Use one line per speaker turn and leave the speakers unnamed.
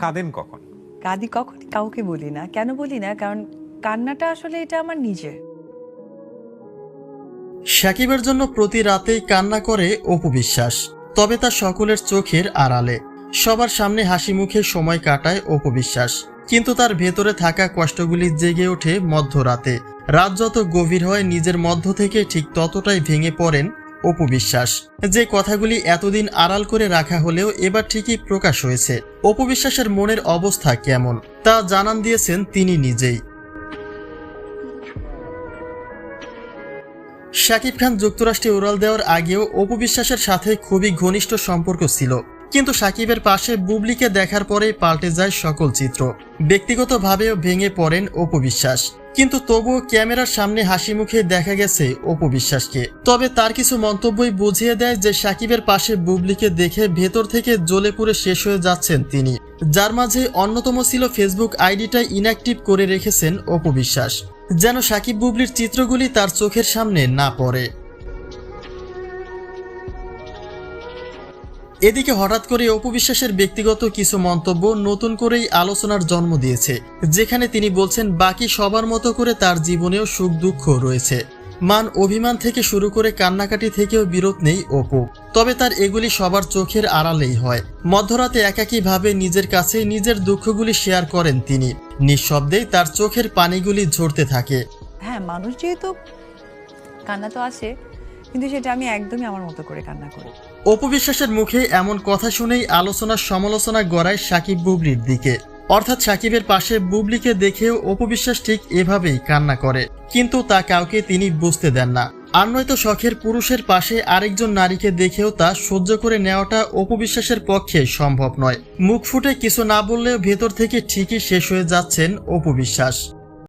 কাঁদেন কখন?
কাঁদি কখন কাউকে বলি না। কেন বলি না? কারণ কান্নাটা আসলে এটা আমার নিজের।
সাকিবের জন্য প্রতি রাতেই কান্না করে অপু বিশ্বাস তবে তা সকলের চোখের আড়ালে। সবার সামনে হাসি মুখে সময় কাটায় অপু বিশ্বাস কিন্তু তার ভেতরে থাকা কষ্টগুলি জেগে ওঠে মধ্যরাতে। রাত যত গভীর হয় নিজের মধ্য থেকে ঠিক ততটাই ভেঙে পড়েন অপু বিশ্বাস যে কথাগুলি এতদিন আড়াল করে রাখা হলেও এবার ঠিকই প্রকাশ হয়েছে। অপু বিশ্বাসের মনের অবস্থা কেমন, তা জানান দিয়েছেন তিনি নিজেই। শাকিব খান যুক্তরাষ্ট্রে উড়াল দেওয়ার আগেও অপু বিশ্বাসের সাথে খুবই ঘনিষ্ঠ সম্পর্ক ছিল। কিন্তু সাকিবের পাশে বুবলিকে দেখার পরেই পাল্টে যায় সকল চিত্র। ব্যক্তিগতভাবেও ভেঙে পড়েন অপু বিশ্বাস। কিন্তু তবুও ক্যামেরার সামনে হাসি মুখে দেখা গেছে অপু বিশ্বাসকে। তবে তার কিছু মন্তব্যই বুঝিয়ে দেয় যে সাকিবের পাশে বুবলিকে দেখে ভেতর থেকে জ্বলে পুড়ে শেষ হয়ে যাচ্ছেন তিনি। যার মাঝে অন্যতম ছিল ফেসবুক আইডিটা ইনঅ্যাক্টিভ করে রেখেছেন অপু বিশ্বাস। যেন সাকিব বুবলির চিত্রগুলি তার চোখের সামনে না পড়ে। এদিকে হঠাৎ করে অপু বিশ্বাসের ব্যক্তিগত কিছু মন্তব্য নতুন করেই আলোচনার জন্ম দিয়েছে, যেখানে তিনি বলছেন, বাকি সবার মতো করে তার জীবনেও সুখ দুঃখ রয়েছে। মান অভিমান থেকে শুরু করে কান্নাকাটি থেকেও বিরত নেই অপু। তবে তার এগুলি সবার চোখের আড়ালেই হয়। মধ্যরাতে একাকীভাবে নিজের কাছে নিজের দুঃখগুলি শেয়ার করেন তিনি। নিঃশব্দেই তার চোখের পানিগুলি ঝরতে থাকে।
হ্যাঁ মানুষ যেহেতু কান্না তো আছে কিন্তু সেটা আমি একদমই আমার মতো করে কান্না করি।
অপু বিশ্বাসের মুখে এমন কথা শুনেই আলোচনার সমালোচনা গড়ায় সাকিব বুবলির দিকে। অর্থাৎ সাকিবের পাশে বুবলিকে দেখেও অপু বিশ্বাস ঠিক এভাবেই কান্না করে। কিন্তু তা কাউকে তিনি বুঝতে দেন না। আর নয়তো শখের পুরুষের পাশে আরেকজন নারীকে দেখেও তা সহ্য করে নেওয়াটা অপু বিশ্বাসের পক্ষে সম্ভব নয়। মুখ ফুটে কিছু না বললেও ভেতর থেকে ঠিকই শেষ হয়ে যাচ্ছেন অপু বিশ্বাস।